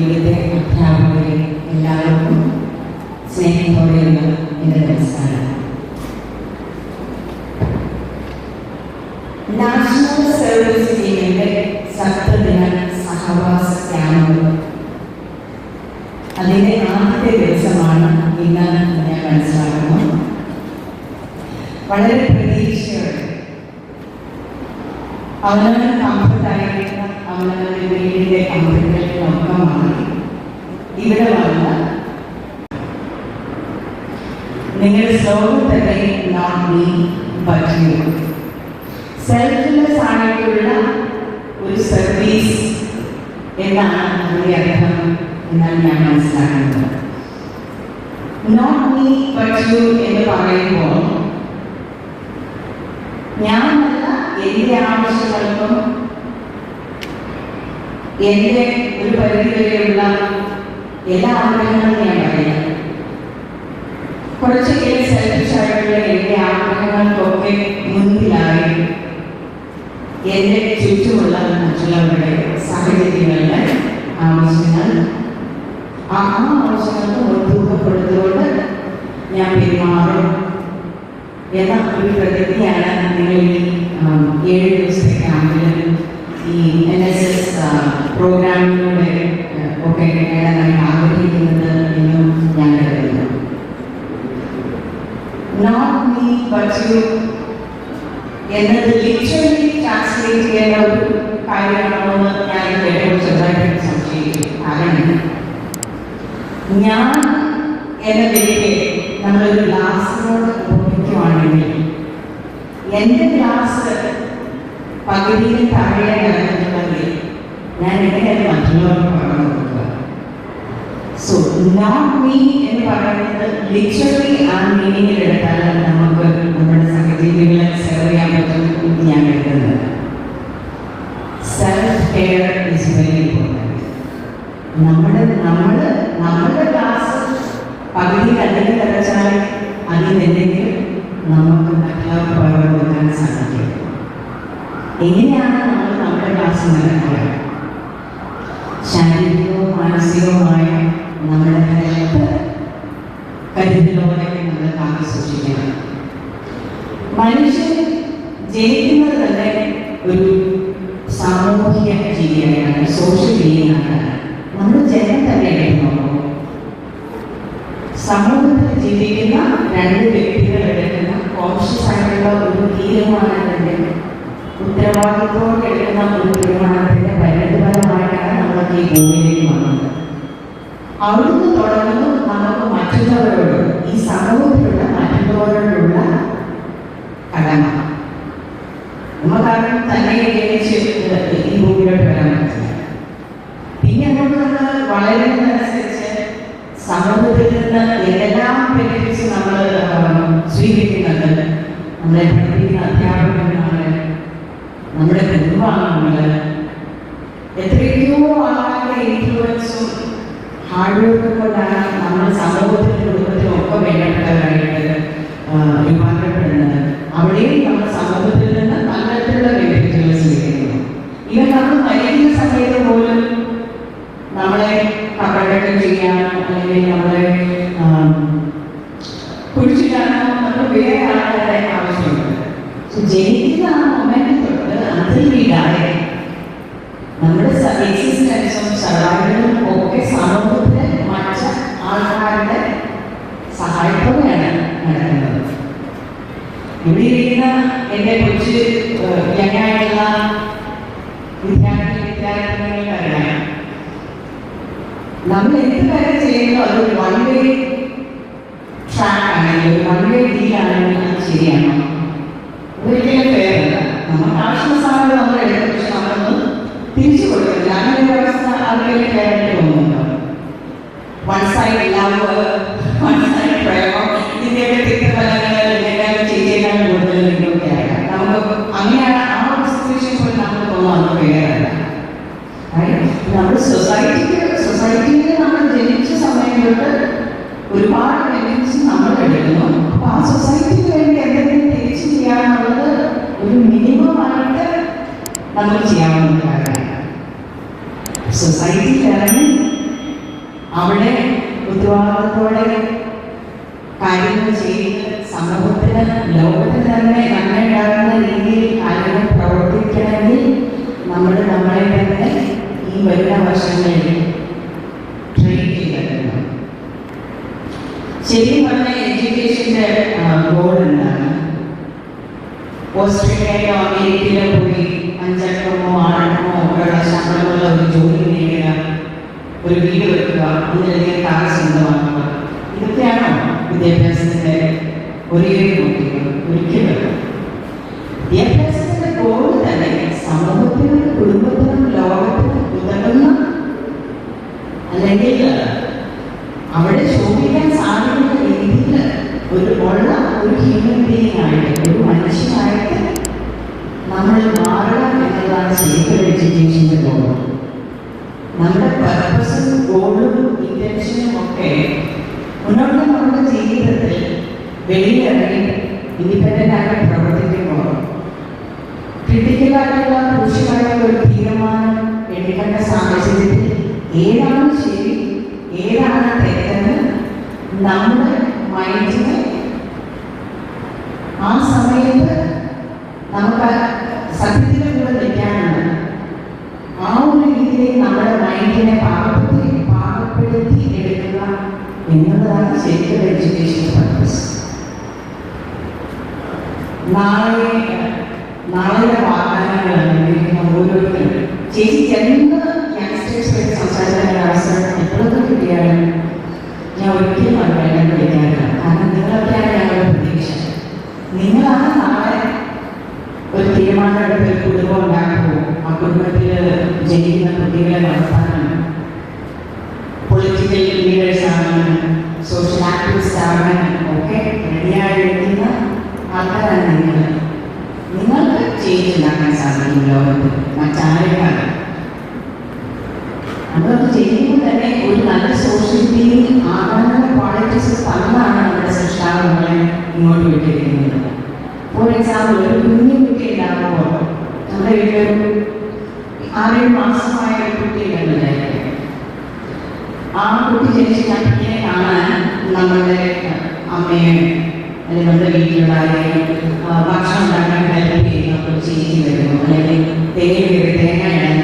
ഇവിടുത്തെ അധ്യാപകരെ എല്ലാവർക്കും സ്നേഹത്തോടെയുള്ള എന്റെ നമസ്കാരം. നാഷണൽ സർവീസ് ടീമിന്റെ സത്രദിന സഹവാസ ക്യാമ്പ് അതിന്റെ ആദ്യത്തെ ദിവസമാണ് ഇന്ന് ഞാൻ മനസ്സിലാക്കുന്നു. വളരെ പ്രതീക്ഷയോടെ അവനവന് കംഫർട്ടായിരിക്കുന്ന അവനവന്റെ വീടിന്റെ കംഫർട്ടിനൊക്കെ മാറി ഇവിടെ വന്ന് നിങ്ങൾ സ്ലോഗൻ തന്നെ നോട്ട് മീ ബട്ട് യു ഒരു സർവീസ് എന്നാണ് അതിന്റെ അർത്ഥം എന്നാണ് ഞാൻ മനസ്സിലാക്കുന്നത്. നോട്ട് മീ ബട്ട് യു എന്ന് പറയുമ്പോൾ ആവശ്യങ്ങൾക്കും എന്റെ ഒരു പരിധി വരെയുള്ള എല്ലാ ആഗ്രഹങ്ങളും ഞാൻ പറയാം. കുറച്ചൊക്കെ സെൽഫിഷ് ആയിട്ടുള്ള എന്റെ ആഗ്രഹങ്ങൾക്കൊക്കെ മുന്നിലായി എന്റെ ചുറ്റുമുള്ള മറ്റുള്ളവരുടെ സാഹചര്യങ്ങളുടെ ആവശ്യങ്ങൾ. ആ ആവശ്യങ്ങൾക്ക് മുൻതൂക്കപ്പെടുത്തുകൊണ്ട് ഞാൻ പെരുമാറും. എന്ന ഒരു പ്രതിജ്ഞയാണ് നിങ്ങൾ ഏഴ് ദിവസത്തെ പ്രോഗ്രാമിലൂടെ ഒക്കെ നേടാനായി ആഗ്രഹിക്കുന്നത് എന്നും ഞാൻ കരുതുന്നു. നോട്ട് മീ ബട്ട് യു എന്നത് ലിറ്ററലി ട്രാൻസ്ലേറ്റ് ചെയ്യേണ്ട ഒരു കാര്യമാണോ എന്ന് ഞാൻ ഏറ്റവും ചെറുതായിട്ട് സംശയിക്കും. കാരണം ഞാൻ എന്ന വ്യക്തിയെ നമ്മളൊരു ഗ്ലാസ്സിനോട് ഉപയോഗിക്കുവാണെങ്കിൽ എന്റെ ഗ്ലാസ് പകുതിയിൽ താഴെ കിടക്കുന്നുണ്ടെങ്കിൽ ഞാൻ എങ്ങനെയാണ് മറ്റുള്ളവർക്ക് പറഞ്ഞു കൊടുക്കുക? സോ നോട്ട് മീ എന്ന് പറയുന്നത് ലിറ്ററലി ആ മീനിങ്ങിൽ എടുത്താൽ നമുക്ക് നമ്മുടെ സാഹചര്യങ്ങളെ സെർവ് ചെയ്യാൻ പറ്റും എന്ന് ഞാൻ കരുതുന്നത് self care is very important നമ്മുടെ നമ്മൾ നമ്മുടെ ക്ലാസ് പകുതി അല്ലെങ്കിൽ തിരച്ചാൽ അതിൽ എന്തെങ്കിലും നമുക്ക് മറ്റുള്ളവർക്ക് പകർന്നു കൊടുക്കാൻ സാധിക്കും എങ്ങനെയാണ് നമ്മൾ നമ്മുടെ ക്ലാസ് നടക്കുക ശാരീരികവും മാനസികവുമായ നമ്മുടെ ഹെൽത്ത് കരുതലോടെ നമ്മൾ കാത്തു സൂക്ഷിക്കണം മനുഷ്യൻ ജനിക്കുന്നത് തന്നെ ഒരു സാമൂഹിക ജീവിയാണ് സോഷ്യൽ ബീയിങ്ങാണ് നമ്മൾ ജനം തന്നെ എടുക്കുന്നു സമൂഹത്തിൽ ജീവിക്കുന്ന രണ്ട് വ്യക്തികൾ എടുക്കുന്ന കോൺഷ്യസ് ആയിട്ടുള്ള ഒരു തീരുമാനത്തിന്റെ ഉത്തരവാദിത്വത്തോടെ എടുക്കുന്ന ഒരു തീരുമാനത്തിന്റെ പരിണിതഫലമായിട്ടാണ് നമ്മളൊക്കെ ഈ ഭൂമിയിലേക്ക് വന്നത്. അവിടുന്ന് തുടങ്ങുന്നു നമുക്ക് മറ്റുള്ളവരോട് ഈ സമൂഹത്തിലുള്ള മറ്റുള്ളവരോടുള്ള കടമ. നമുക്കാരും തന്നെ ഈ ഭൂമിയിലോട്ട് വരാൻ പറ്റില്ല. പിന്നെ അങ്ങോട്ട് നമ്മൾ വളരുന്നതനുസരിച്ച് സമൂഹത്തിൽ നിന്ന് എന്തെല്ലാം ബെനിഫിറ്റ്സ് നമ്മൾ സ്വീകരിക്കുന്നുണ്ട്. നമ്മളെ പഠിപ്പിക്കുന്ന അധ്യാപകന്മാര് നമ്മുടെ കുടുംബാംഗങ്ങൾ എത്രയോ ആളുകളുടെ ഇൻഫ്ലുവൻസും ഹാർഡ് കൊണ്ടാണ് നമ്മൾ സമൂഹത്തിലും കുടുംബത്തിലും ഒക്കെ വേണ്ടപ്പെട്ടവരായിട്ട് രൂപാന്തരപ്പെടുന്നത് അവിടെയും നമ്മൾ സമൂഹത്തിൽ വീടാതെ നമ്മുടെ എക്സിസ്റ്റൻസും സർവൈവലും ഒക്കെ സമൂഹത്തിലെ മറ്റ ആൾക്കാരുടെ സഹായത്തോടെയാണ് നടക്കുന്നത്. ഇവിടെ ഇരിക്കുന്ന എന്നെ കുറിച്ച് യങ്ങായിട്ടുള്ള വിദ്യാർത്ഥി വിദ്യാർത്ഥിനികൾക്ക് അറിയാം. നമ്മൾ എന്ത് കാര്യം ചെയ്യുന്നോ അതൊരു വൺ വേ ട്രാക്ക് ആണെങ്കിൽ വൺ വേ ഡീൽ അത് ശരിയാണോ? ഒരിക്കലും തിരിച്ചു കൊടുക്കില്ല അങ്ങനെ ഒരു അവസ്ഥ ആർക്കെങ്കിലും ഫെയറായിട്ട് തോന്നുന്നുണ്ടോ one side love one side പ്രേമം. ഇതിന്റെയൊക്കെ തിക്തഫലങ്ങൾ ഇതിനേക്കാളും ചെയ്തേക്കാളും കൂടുതൽ നിങ്ങളൊക്കെ ആകാം നമുക്ക് അങ്ങനെയാണ് ആ ഒരു സിറ്റുവേഷൻ പോലും നമുക്ക് തോന്നുന്നു അത് ഫെയറല്ല നമ്മുടെ സൊസൈറ്റിക്ക് സൊസൈറ്റിയിൽ നമ്മൾ ജനിച്ച സമയം തൊട്ട് ഒരുപാട് ബെനിഫിറ്റ്സ് നമ്മൾ എടുക്കുന്നു അപ്പൊ ആ സൊസൈറ്റിക്ക് വേണ്ടി എന്തെങ്കിലും തിരിച്ചു ചെയ്യാനുള്ളത് ഒരു മിനിമം ആയിട്ട് നമ്മൾ ചെയ്യാവുന്ന കാര്യമാണ് സൊസൈറ്റിയിൽ ഇറങ്ങി വളരെ ഉത്തരവാദിത്തോടെ കാര്യങ്ങൾ ചെയ്ത് സമൂഹത്തിന് ലോകത്തിന് തന്നെ നന്മയുണ്ടാകുന്ന രീതിയിൽ കാര്യങ്ങൾ പ്രവർത്തിക്കണമെങ്കിൽ നമ്മൾ നമ്മളെ തന്നെ ഈ വരുന്ന വർഷങ്ങളിൽ ട്രെയിൻ ചെയ്തെടുക്കണം ശരിക്കും പറഞ്ഞ എഡ്യൂക്കേഷന്റെ ഗോൾ എന്താണ്? ഓസ്ട്രേലിയയിലോ അമേരിക്കയിലോ പോയി ഒന്നിലധികം കാർ സ്വന്തമാക്കുക ഇതൊക്കെയാണോ വിദ്യാഭ്യാസത്തിന്റെ ഒരേ നോക്കിയത് ഒരിക്കലും വിദ്യാഭ്യാസത്തിന്റെ ഗോൾ തന്നെ സമൂഹത്തിനും കുടുംബത്തിനും ലോകത്തിനും ഉതകുന്ന അല്ലെങ്കിൽ അവിടെ ശോഭിക്കാൻ സാധിക്കുന്ന രീതിയിൽ ഒരു ഉള്ള ഒരു ഹ്യൂമൻ ബീയിങ് ആയിട്ട് ഒരു മനുഷ്യനായിട്ട് നമ്മൾ മാറുക എന്നതാണ് ശരിക്കും എഡ്യൂക്കേഷന്റെ ഗോൾ നമ്മുടെ പർപ്പസും ഗോളും ഇന്റൻഷനും ഒക്കെ മുന്നോട്ട് നമ്മുടെ ജീവിതത്തിൽ വെളിയിലിറങ്ങി ഇൻഡിപെൻഡന്റ് ആയിട്ട് പ്രവർത്തിക്കുമ്പോൾ ക്രിട്ടിക്കലായിട്ടുള്ള കൃഷിയായിട്ടുള്ള ഒരു തീരുമാനം എടുക്കേണ്ട സാഹചര്യത്തിൽ ഏതാണ് ശരി ഏതാണ് തെറ്റെന്ന് നമ്മുടെ മൈൻഡിനെ ആ സമയത്ത് നമുക്ക് സത്യത്തിന്റെ കൂടെ നിൽക്കാനാണ്. ആ ഒരു രീതിയിൽ നമ്മുടെ മൈൻഡിനെ പാകപ്പെടുത്തി പാകപ്പെടുത്തി എടുക്കുക എന്നുള്ളതാണ് ശരിക്കും എഡ്യൂക്കേഷൻ പർപ്പസ് നാളെ നാളെ വാഗ്ദാനങ്ങളാണ് ഓരോരുത്തരും. ചേച്ചി എന്ത് യങ്സ്റ്റേഴ്സ് സംസാരിക്കാൻ അവസരം എപ്പോഴൊക്കെ കിട്ടിയാലും ഞാൻ ഒരിക്കലും വേണ്ടം വിളിക്കാറില്ല കാരണം നിങ്ങളൊക്കെയാണ് ഞങ്ങളുടെ പ്രതീക്ഷ. നിങ്ങളാണ് നാളെ ഒരു തീരുമാനം എടുത്ത് കുടുംബം ഉണ്ടാക്കുമ്പോൾ ആ കുടുംബത്തിൽ ജനിക്കുന്ന കുട്ടികളെ പൊളിറ്റിക്കൽ ലീഡേഴ്സ് ആകാനും സോഷ്യൽ ആക്ടിവിസ്റ്റ് ആകാനും ഒക്കെ റെഡിയായിരിക്കുന്ന ആൾക്കാരാണ് നിങ്ങൾ നിങ്ങൾക്ക് ചേഞ്ച് ഉണ്ടാക്കാൻ സാധിക്കും ലോകത്ത് മറ്റാരെക്കാളും. അതൊക്കെ ചെയ്യുമ്പോൾ തന്നെ ഒരു നല്ല സോഷ്യൽ ബീയിങ് ആകാനുള്ള ക്വാളിറ്റീസ് തന്നാണ് നമ്മുടെ സൃഷ്ടാവ് നമ്മളെ ഇങ്ങോട്ട് വിട്ടിരിക്കുന്നത്. ഫോർ എക്സാമ്പിൾ ഒരു കുഞ്ഞു കുട്ടി ഉണ്ടാകുമ്പോൾ നമ്മുടെ വീട്ടിലൊരു ആറേഴ് മാസമായ ഒരു കുട്ടി ഉണ്ടെന്നായിരിക്കും ആ കുട്ടി ജനിച്ച് കുട്ടിയെ കാണാൻ നമ്മളുടെ അമ്മയെ അല്ലെങ്കിൽ നമ്മുടെ വീട്ടിലുള്ള ആരെയും ഭക്ഷണം ഉണ്ടാക്കാൻ ഹെൽപ്പ് ചെയ്യുന്ന ഒരു ചേച്ചി വരുന്നു. അല്ലെങ്കിൽ തേങ്ങ കയറി തേങ്ങ ഇടാൻ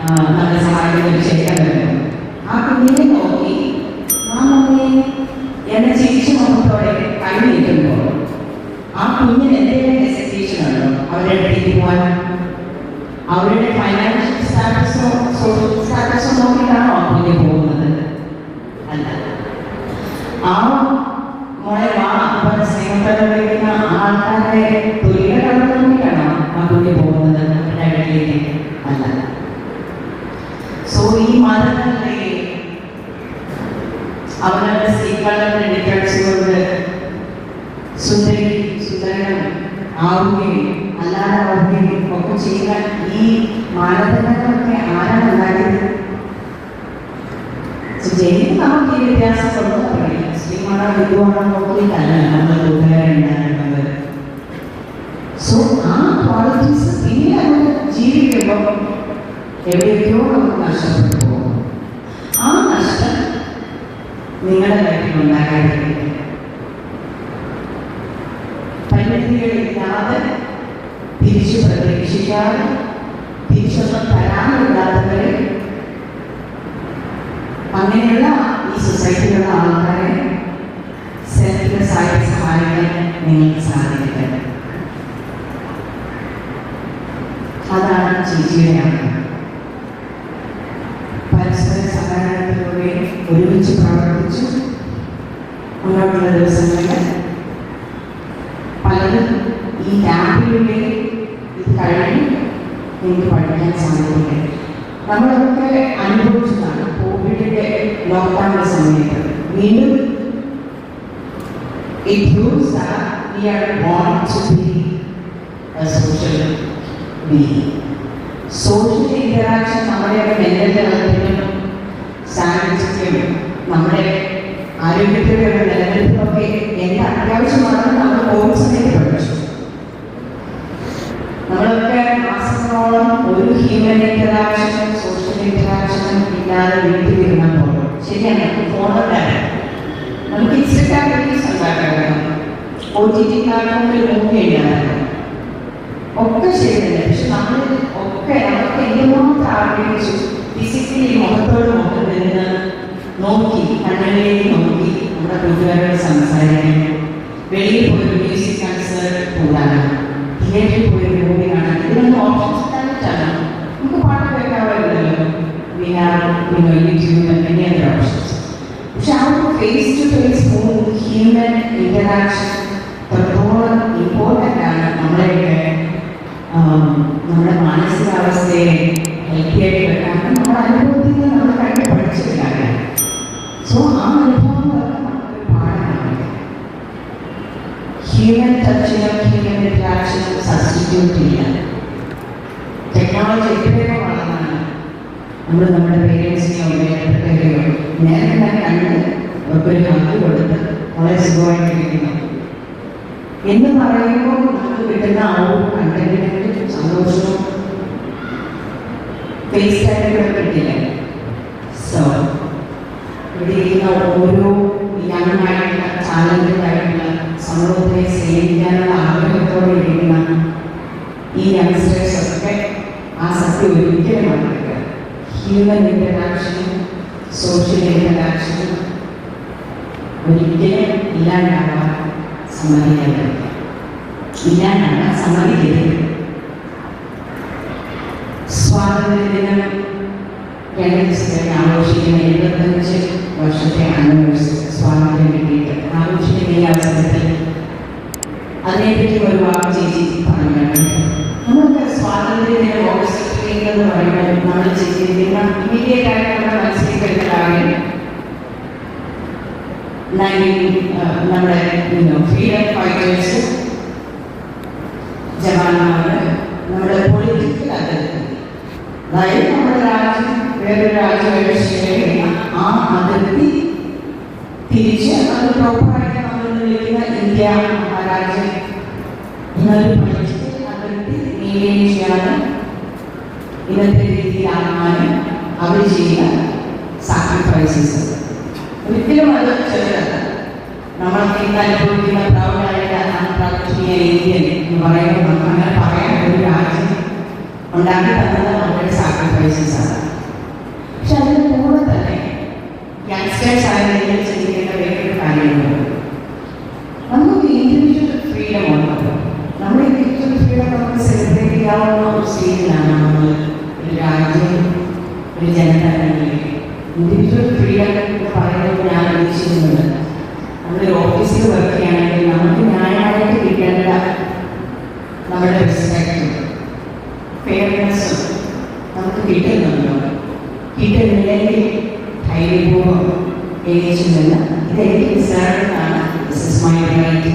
ആ, നമ്മളെ സഹായിക്കുന്ന ഒരു ചേട്ടൻ വരുന്നു ആ കുഞ്ഞിനെ നോക്കി ആ മമ്മി എന്നെ ചിരിച്ച മുഖത്തോടെ കൈ നീട്ടുമ്പോൾ ആ കുഞ്ഞിന് എന്തെങ്കിലും ഹെസിറ്റേഷൻ ഉണ്ടോ? അവരുടെ അടുത്തേക്ക് പോകാൻ അവരുടെ ഫൈനാൻഷ്യൽ സ്റ്റാറ്റസോ നോക്കിയിട്ടാണോ ആ കുഞ്ഞ് പോകുന്നത് അല്ല ആ മോളെ വാ അതുപോലെ സ്നേഹത്തോടെ വിളിക്കുന്ന ആൾക്കാരെ തുല്യ കടന്നു നോക്കിയിട്ടാണോ ആ കുഞ്ഞ് പോകുന്നത് അവരുടെ അടുത്തേക്ക് അല്ല സോ ഈ മതങ്ങളിലെ അവരുടെ സ്ത്രീകളുടെ ഡിഫറൻസ് കൊണ്ട് സുന്ദരി സുന്ദരനും ആവുകയും അല്ലാതെ ആവുകയും ഒക്കെ ചെയ്യാൻ ഈ മാനദണ്ഡങ്ങളൊക്കെ ആരാണ് ഉണ്ടാക്കിയത് ജയിലിൽ നമുക്ക് ഈ വ്യത്യാസങ്ങളൊന്നും അറിയാം സ്ത്രീമാണോ വിധുവാണോ നോക്കിയിട്ടല്ല നമ്മൾ കൂട്ടുകാരുണ്ടാകുന്നത് സോ ആ ക്വാളിറ്റീസ് പിന്നെ നമ്മൾ ജീവിക്കുമ്പോൾ എവിടേക്കോ നമുക്ക് നഷ്ടപ്പെട്ടു പോകും ആ നഷ്ടം നിങ്ങളുടെ ലൈഫിൽ ഉണ്ടാകാതിരിക്കട്ടെ പരിമിതികളില്ലാതെ തിരിച്ചു പ്രതീക്ഷിക്കാതെ അങ്ങനെയുള്ള ഈ സൊസൈറ്റിയിലുള്ള ആൾക്കാരെ സെൽഫ്ലെസ് ആയി സഹായിക്കാൻ നിങ്ങൾക്ക് സാധിക്കട്ടെ? അതാണ് ചേച്ചിയുടെ ആഗ്രഹം. ലോക്ക്ഡൗണിന്റെ സമയത്ത് വീണ്ടും it proves that we are born to be a social being. O T T പ്ലാറ്റ്ഫോമിൽ മൂവി ഉണ്ടായിരുന്നു ഒക്കെ ചെയ്യുന്നുണ്ട് പക്ഷെ നമ്മൾ ഒക്കെ നമുക്ക് എന്തുമാത്രം ആഗ്രഹിച്ചു? ഫിസിക്കലി മുഖത്തോട് മുഖം നിന്ന് നോക്കി കണ്ണിലേക്ക് നോക്കി നമ്മുടെ കൂട്ടുകാരോട് സംസാരിക്കണം വെളിയിൽ പോയി ഒരു മ്യൂസിക് കൺസേർട്ട് കൂടാനും തിയേറ്ററിൽ പോയി ഒരു മൂവി കാണാൻ ഇതിനൊന്നും ഓപ്ഷൻസ് തന്നിട്ടാണ് നമുക്ക് പാട്ട് കേൾക്കാറുണ്ടല്ലോ we have you know YouTube many other options പക്ഷെ ആ ഒരു face to face human interaction എത്രത്തോളം ഇമ്പോർട്ടന്റ് ആണ് നമ്മളെയൊക്കെ നമ്മുടെ മാനസികാവസ്ഥയെ ഹെൽത്തി ആയിട്ട് വെക്കാൻ. നമ്മുടെ അനുഭവത്തിൽ നിന്ന് നമ്മൾ കണ്ട് പഠിച്ചിട്ടില്ല സോ ആ അനുഭവം നമുക്കൊരു പാഠമാണ്. ഹ്യൂമൻ ടച്ചിനും ഹ്യൂമൻ ഇൻട്രാക്ഷനും സബ്സ്റ്റിറ്റ്യൂട്ട് ഇല്ല ടെക്നോളജി എത്രയോ നമ്മൾ നമ്മുടെ പേരൻസിനെയോ വേണ്ടപ്പെട്ടവരെയോ നേരെ തന്നെ കണ്ട് അവർക്കൊരു ഹക്ക് കൊടുത്ത് വളരെ സുഖമായിട്ടിരിക്കുന്നു. എന്ന് പറയുമ്പോൾ നമുക്ക് കിട്ടുന്ന ആ ഒരു കണ്ടന്റിനും സന്തോഷവും ഓരോ യങ്ങായിട്ടുള്ള ചാലഞ്ചായിട്ടുള്ള സമൂഹത്തെ സേവിക്കാനുള്ള ആഗ്രഹത്തോടെ ഇരിക്കുന്ന ഈ യങ്സ്റ്റേഴ്സ് ഒക്കെ ആ സത്യം ഒരിക്കലും മറക്കരുത്. ഹ്യൂമൻ ഇന്ററാക്ഷനും സോഷ്യൽ ഇന്ററാക്ഷനും ഒരിക്കലും പറ്റില്ല ഇല്ലാണ്ടാവാൻ സമ്മതിക്കരുത് സ്വാതന്ത്ര്യദിനം രണ്ട് ദിവസത്തേക്ക് ആഘോഷിക്കുന്ന എഴുപത്തഞ്ച് വർഷത്തെ ആനിവേഴ്സറി സ്വാതന്ത്ര്യം കിട്ടിയിട്ട് ആഘോഷിക്കുന്ന ഈ അവസരത്തിൽ അതിനെപ്പറ്റി ഒരു വാക്ക് ചേച്ചി പറഞ്ഞിട്ടുണ്ട് നമുക്ക് സ്വാതന്ത്ര്യ ദിനം ഓഗസ്റ്റ് എന്ന് പറയുമ്പോൾ നമ്മൾ ചിന്തിക്കുന്ന ഇമ്മീഡിയറ്റ് ആയിട്ട് നമ്മുടെ മനസ്സിലേക്ക് വരുന്ന കാര്യം നയന്റീൻ നമ്മുടെ ഫ്രീഡം ഫൈറ്റേഴ്സ് ജവാന്മാർ നമ്മുടെ പൊളിറ്റിക്കൽ അതിർത്തി. അതായത് നമ്മുടെ രാജ്യം വേറൊരു രാജ്യമായിട്ട് ഷെയർ ആ അതിർത്തി തിരിച്ച് അത് പ്രോപ്പറായിട്ട് നമ്മൾ വിളിക്കുന്ന ഇന്ത്യ മഹാരാജ്യം എന്നൊരു പൊളിറ്റിക്കൽ അതിർത്തി മെയിന്റെയിൻ ചെയ്യാനും ഇന്നത്തെ രീതിയിലാകാനും അവർ ചെയ്യുന്ന സാക്രിഫൈസസ് ഒരിക്കലും അത് ചെറുതല്ല. നമ്മളൊക്കെ ഇന്ന് അനുഭവിക്കുന്ന പ്രൗഢായിട്ട് അൺപ്രാക്ടീയ ഇന്ത്യൻ എന്ന് പറയുമ്പോൾ അങ്ങനെ പറയാൻ ഒരു രാജ്യം ഉണ്ടാക്കി തന്നത് അവരുടെ സാക്രിഫൈസസ് ആണ്. പക്ഷെ അതിന് കൂടെ തന്നെ യങ്സ്റ്റേഴ്സ് ആയ നിങ്ങൾ ചിന്തിക്കേണ്ട വേറൊരു കാര്യമുണ്ട്. നമുക്ക് ഇൻഡിവിജ്വൽ ഫ്രീഡം ഉണ്ട്? നമ്മുടെ ഇൻഡിവിജ്വൽ ഫ്രീഡം നമുക്ക് സെലിബ്രേറ്റ് ചെയ്യാവുന്ന ഒരു സ്റ്റേജിലാണ് നമ്മൾ ഒരു രാജ്യം ഒരു ജനതകളിൽ ഇൻഡിവിജ്വൽ ഫ്രീഡം എന്ന് പറയുന്നത് ഞാൻ ഉദ്ദേശിക്കുന്നുണ്ട് വർക്ക് ചെയ്യുകയാണെങ്കിൽ നമുക്ക് ന്യായമായിട്ട് കിട്ടേണ്ട നമ്മുടെ റെസ്പെക്റ്റും ഫെയർനെസ്സും നമുക്ക് കിട്ടുന്നുണ്ടോ. കിട്ടുന്നില്ലെങ്കിൽ ധൈര്യപൂർവം എഴുതിച്ചു നിന്ന് ഇതെനിക്ക് ഡിസേർവാണ് ദിസ് ഇസ് മൈ റൈറ്റ്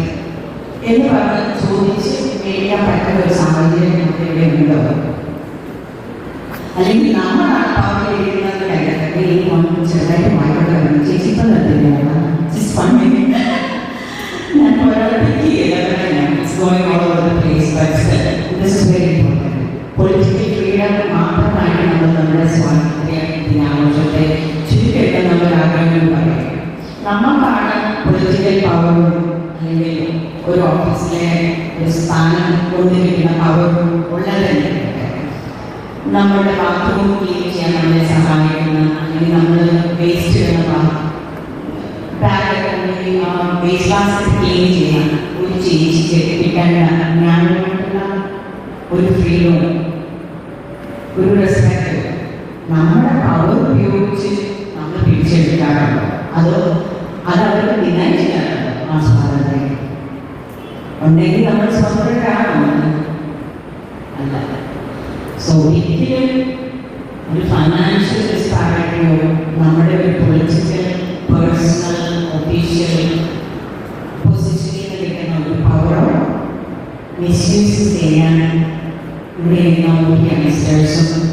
എന്ന് പറഞ്ഞ് ചോദിച്ച് മേടിക്കാൻ പറ്റുന്ന ഒരു സാഹചര്യം നമുക്ക് ഇവിടെ ഉണ്ടോ അല്ലെങ്കിൽ നമ്മളാണ് പാവത്തിലിരിക്കുന്നത് കണ്ടിട്ട് ഈ ഒന്ന് ചെറുതായിട്ട് മാറ്റം ചേച്ചി ഇപ്പം നിർത്തില്ല Just one minute. ഞാൻ ഒരാളെ is ചെയ്തവരാണ് it's going all over the place but this is very important political freedom മാത്രമായിട്ട് നമ്മൾ നമ്മുടെ സ്വാതന്ത്ര്യ ദിനാഘോഷത്തെ ആഗ്രഹങ്ങൾ പറയും നമുക്കാണ് പൊളിറ്റിക്കൽ പവറും അല്ലെങ്കിൽ ഒരു ഓഫീസിലെ ഒരു സ്ഥാനം കൊണ്ടിരിക്കുന്ന പവറും ഉള്ളതല്ലേ നമ്മുടെ ബാത്റൂം ക്ലീൻ ചെയ്യാൻ നമ്മളെ സഹായിക്കുന്ന അല്ലെങ്കിൽ നമ്മൾ വേസ്റ്റ് ചെയ്യുന്ന ക്ലീൻ ചെയ്യാൻ ഒരു ചേച്ചി ചെടിപ്പിക്കേണ്ട ജ്ഞാനമായിട്ടുള്ള ഒരു ഫീലും ഒരു റെസ്പെക്ട് നമ്മുടെ പവർ ഉപയോഗിച്ച് നമ്മൾ പിടിച്ചെടുക്കാറുണ്ട് അത് അത് അവർക്ക് ഡിനൈ ചെയ്യാറുണ്ട് ആ സ്വാതന്ത്ര്യം ഉണ്ടെങ്കിൽ നമ്മൾ സ്വതന്ത്രരാണോ അല്ല. സോ ഒരിക്കലും ഒരു ഫൈനാൻഷ്യൽ ഡിസ്പാരിറ്റിയോ നമ്മുടെ ഒരു പൊളിറ്റിക്കൽ മിസ്യൂസ് ചെയ്യാൻ ഇവിടെ ഇരുന്ന യങ്സ്റ്റേഴ്സും